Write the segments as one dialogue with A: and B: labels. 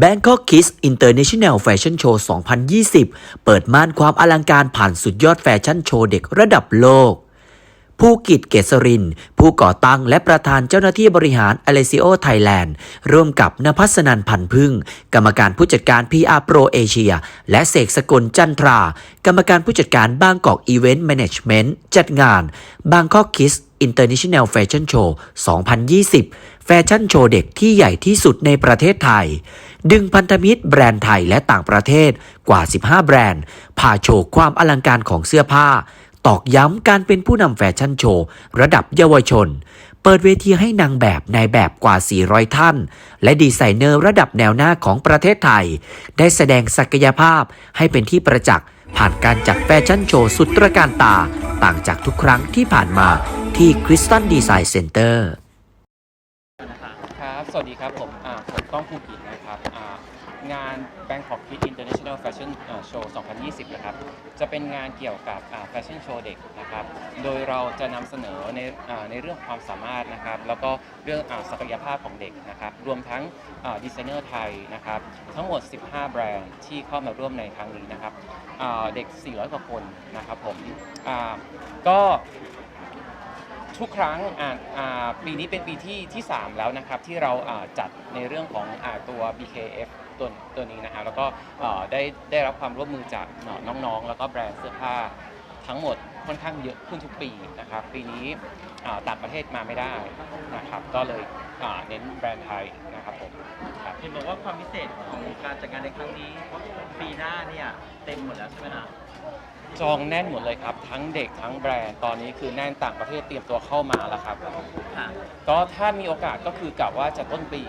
A: Bangkok Kids International Fashion Show 2020 เปิดม่านความอลังการผ่านสุดยอดแฟชั่นโชว์เด็กระดับโลกผู้กิจเกษริน ผู้ก่อตั้งและประธานเจ้าหน้าที่บริหาร a l e s i o Thailand ร่วมกับนภัสนันพันพึ่ง กรรมการผู้จัดการ PR Pro Asia และเสกสกลจันทรา กรรมการผู้จัดการบางกอก Event Management จัดงาน Bangkok Kids International Fashion Show 2020 แฟชั่นโชว์เด็กที่ใหญ่ที่สุดในประเทศไทย ดึงพันธมิตรแบรนด์ไทยและต่างประเทศกว่า 15 แบรนด์พาโชว์ความอลังการของเสื้อผ้า ตอกย้ำการเป็นผู้นำแฟชั่นโชว์ ระดับเยาวชน เปิดเวทีให้นางแบบนายแบบกว่า 400 ท่าน และดีไซเนอร์ระดับแนวหน้าของประเทศไทย ได้แสดงศักยภาพให้เป็นที่ประจักษ์ผ่านการจัดแฟชั่นโชว์สุดตระการตา ต่างจากทุกครั้งที่ผ่านมาที่คริสตันดีไซน์เซ็นเตอร์
B: สวัสดีครับ ผมอ่าผมก้องภูกิจนะครับอ่างาน Bangkok Kids International Fashion Show 2020 นะครับ จะเป็นงานเกี่ยวกับแฟชั่นโชว์เด็กนะครับ โดยเราจะนำเสนอในในเรื่องความสามารถนะครับ แล้วก็เรื่องศักยภาพของเด็กนะครับ รวมทั้งดีไซเนอร์ไทยนะครับ ทั้งหมด 15 แบรนด์ที่เข้ามาร่วมในครั้งนี้นะครับ เด็ก 400 กว่าคนนะครับผมก็ ทุกครั้งปีนี้เป็นปีที่ที่ 3 แล้วนะครับ ที่เราจัดในเรื่องของตัว BKF ตัวตัวนี้นะฮะแล้วก็ได้ได้รับความร่วมมือจากน้องๆ แล้วก็แบรนด์เสื้อผ้าทั้งหมดค่อนข้างเยอะขึ้นทุกปีนะครับ ปีนี้ต่างประเทศมาไม่ได้นะครับ ก็เลยเน้นแบรนด์ไทยนะครับผม
C: เห็นบอกว่าความพิเศษของการจัดงานในครั้งนี้ปีหน้าเนี่ยเต็มหมดแล้วใช่ไหมนะ
B: จองแน่นหมดเลยครับ ทั้งเด็กทั้งแบรนด์ตอนนี้คือแน่นต่างประเทศเตรียมตัวเข้ามาแล้วครับ
C: ค่ะ
B: ก็ถ้ามีโอกาสก็คือกะว่าจะต้นปี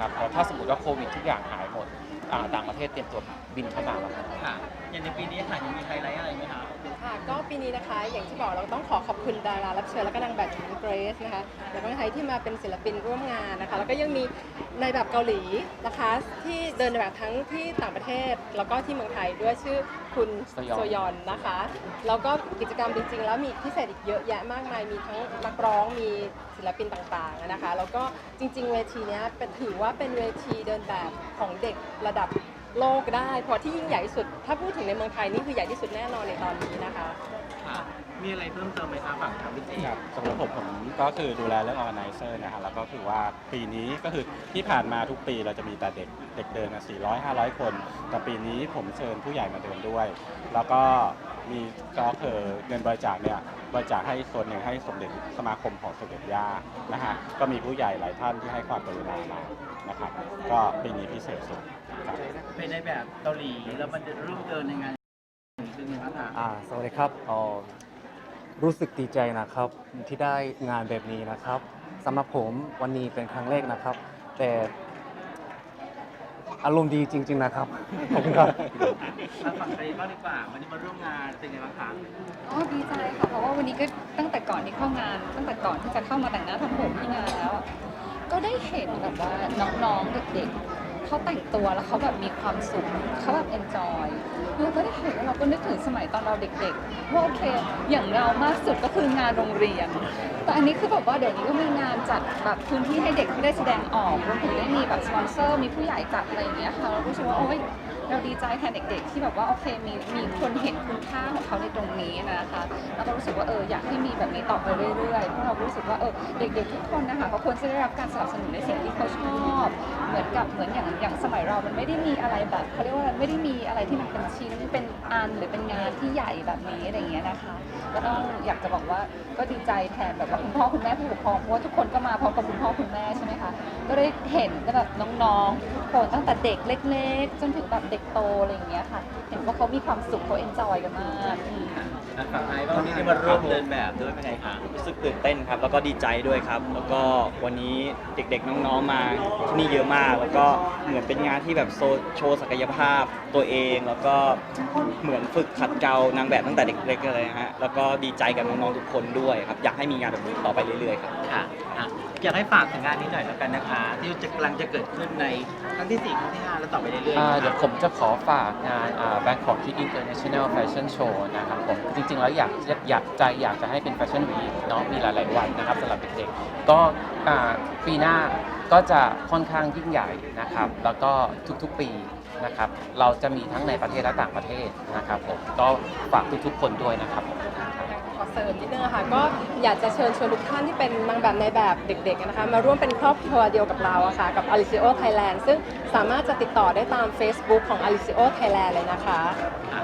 B: ครับเพราะถ้าสมมติว่าโควิดทุกอย่างหายหมดอ่าต่างประเทศเตรียมตัวบินเข้ามาแล้วครับ
C: ค่ะอย่างในปีนี้ค่ะยังมีไฮไลท์อะไรไหมคะ
D: ค่ะก็ ปีนี้นะคะ อย่างที่บอกเราต้องขอขอบคุณดารารับเชิญและก็นางแบบหญิงเกรซนะคะจากเมืองไทยที่มาเป็นศิลปินร่วมงานนะคะ แล้วก็ยังมีในายแบบเกาหลีนะคะที่เดินในแบบทั้งที่ต่างประเทศแล้วก็ที่เมืองไทยด้วยชื่อคุณ
B: โซยอน
D: โซยอนนะคะแล้วก็กิจกรรมจริงๆ แล้วมีพิเศษอีกเยอะแยะมากมายมีทั้งนักร้องมีศิลปินต่างๆนะคะ แล้วก็จริง ๆ เวทีเนี้ยเป็นถือว่าเป็นเวทีเดินแบบของเด็กระดับโลกได้เพราะที่ยิ่งใหญ่ที่สุด ถ้าพูดถึงในเมืองไทยนี่คือใหญ่ที่สุดแน่นอนในตอนนี้นะคะ
C: ค่ะ มีอะไรเพิ่มเติมไหมคะฝั่งทางวิทย
E: ครับสำหรับผมผมก็คือดูแลเรื่อง organizer นะครับแล้วก็คือว่าปีนี้ก็คือที่ผ่านมาทุกปีเราจะมีแต่เด็กเด็กเดินอะ400 500 คน แต่ปีนี้ผมเชิญผู้ใหญ่มาเดินด้วย แล้วก็มีก็คือเงินบริจาคเนี่ยบริจาคให้ส่วนหนึ่งให้สมเด็จสมาคมของสมเด็จย่านะฮะก็มีผู้ใหญ่หลายท่านที่ให้ความกรุณามานะครับ ก็ปีนี้พิเศษสุดครับ
C: เป็นในแบบเกาหลีแล้วมันจะร่วมเดินในงาน เป็นยังไงบ้างคะ
F: อ่าสวัสดีครับเอ่อรู้สึกดีใจนะครับที่ได้งานแบบนี้นะครับสำหรับผมวันนี้เป็นครั้งแรกนะครับ แต่อารมณ์ดีจริง ๆนะครับขอบคุณครับ
C: ทางฝั่งเกรซบ้างดีกว่าวันนี้มาร่วมงานเป็นยังไงบ้างคะ
G: อ๋อดีใจค่ะเพราะว่าวันนี้ก็ตั้งแต่ก่อนที่เข้างาน ตั้งแต่ก่อนที่จะเข้ามาแต่งหน้าทำผมที่งานแล้วอะก็ได้เห็นแบบว่าน้องๆเด็กๆ เขาแต่งตัวแล้วเขาแบบมีความสุขเขาแบบเอนจอยเราก็ได้เห็นแล้วเราก็นึกถึงสมัยตอนเราเด็กๆว่าโอเค อย่างเรามากสุดก็คืองานโรงเรียน แต่อันนี้คือแบบว่าเดี๋ยวนี้ก็มีงานจัดแบบพื้นที่ให้เด็กที่ได้แสดงออกรวมถึงได้มีแบบสปอนเซอร์มีผู้ใหญ่จัดอะไรอย่างเงี้ยค่ะเราก็รู้สึกว่าโอ๊ยเราดีใจแทนเด็กๆ ที่แบบว่าโอเคมีมีคนเห็นคุณค่าของเขาในตรงนี้นะคะแล้วก็รู้สึกว่าเอออยากให้มีแบบนี้ต่อไปเรื่อยๆเพราะเรารู้สึกว่าเออเด็กๆทุกคนนะคะเขาควรจะได้รับการสนับสนุนในสิ่งที่เขาช กับเหมือนอย่างอย่างสมัยเรา มันไม่ได้มีอะไรแบบเขาเรียกว่าไรไม่ได้มีอะไรที่มันเป็นชิ้นเป็นอันหรือเป็นงานที่ใหญ่แบบนี้อะไรอย่างเงี้ยนะคะก็ต้องอยากจะบอกว่าก็ดีใจแทนแบบว่าคุณพ่อคุณแม่ผู้ปกครองเพราะว่าทุกคนก็มาพร้อมกับคุณพ่อคุณแม่ใช่ไหมคะก็ได้เห็นแบบน้องๆทุกคนตั้งแต่เด็กเล็ก ๆ จนถึงแบบเด็กโตอะไรอย่างเงี้ยค่ะ เห็นว่าเขามีความสุขเขาเอนจอยกันมากอืม
C: ทางฝั่งไอ้บ้างวันนี้ได้มาร่วมเดินแบบด้วยเป็นไงคะ
H: รู้สึกตื่นเต้นครับ แล้วก็ดีใจด้วยครับ แล้วก็วันนี้เด็กๆน้องๆมาที่นี่เยอะมากแล้วก็เหมือนเป็นงานที่แบบโซโชว์ศักยภาพตัวเอง แล้วก็เหมือนฝึกขัดเกลานางแบบตั้งแต่เด็กๆเลยนะฮะแล้วก็ดีใจกับน้องๆทุกคนด้วยครับอยากให้มีงานแบบนี้ต่อไปเรื่อยๆครับ
C: ค่ะอะอยากให้ฝากถึงงานนี้หน่อยแล้วกันนะคะ ที่จะกำลังจะเกิดขึ้นในครั้งที่สี่ครั้งที่ห้าแล้วต่อไปเรื่อยๆ
B: อ่า
C: นะคะ
B: เดี๋ยวผมจะขอฝากงานอ่า Bangkok Kid International Fashion Show นะครับผมจริงๆ แล้วอยากจะอยากใจอยากจะให้เป็นแฟชั่นวีคเนาะมีหลายๆวันนะครับสำหรับเด็กๆก็อ่าปีหน้า ก็จะค่อนข้างยิ่งใหญ่นะครับ แล้วก็ทุกๆปีนะครับ เราจะมีทั้งในประเทศและต่างประเทศนะครับผมก็ฝากทุกๆคนด้วยนะครับ
D: ขอเสริมนิดนึงค่ะก็อยากจะเชิญชวนทุกท่านที่เป็นนางแบบในแบบเด็กๆนะคะ มาร่วมเป็นครอบครัวเดียวกับเราอะค่ะกับ Alicio Thailand ซึ่งสามารถจะติดต่อได้ตาม Facebook ของ Alicio Thailand เลยนะคะ
C: อะ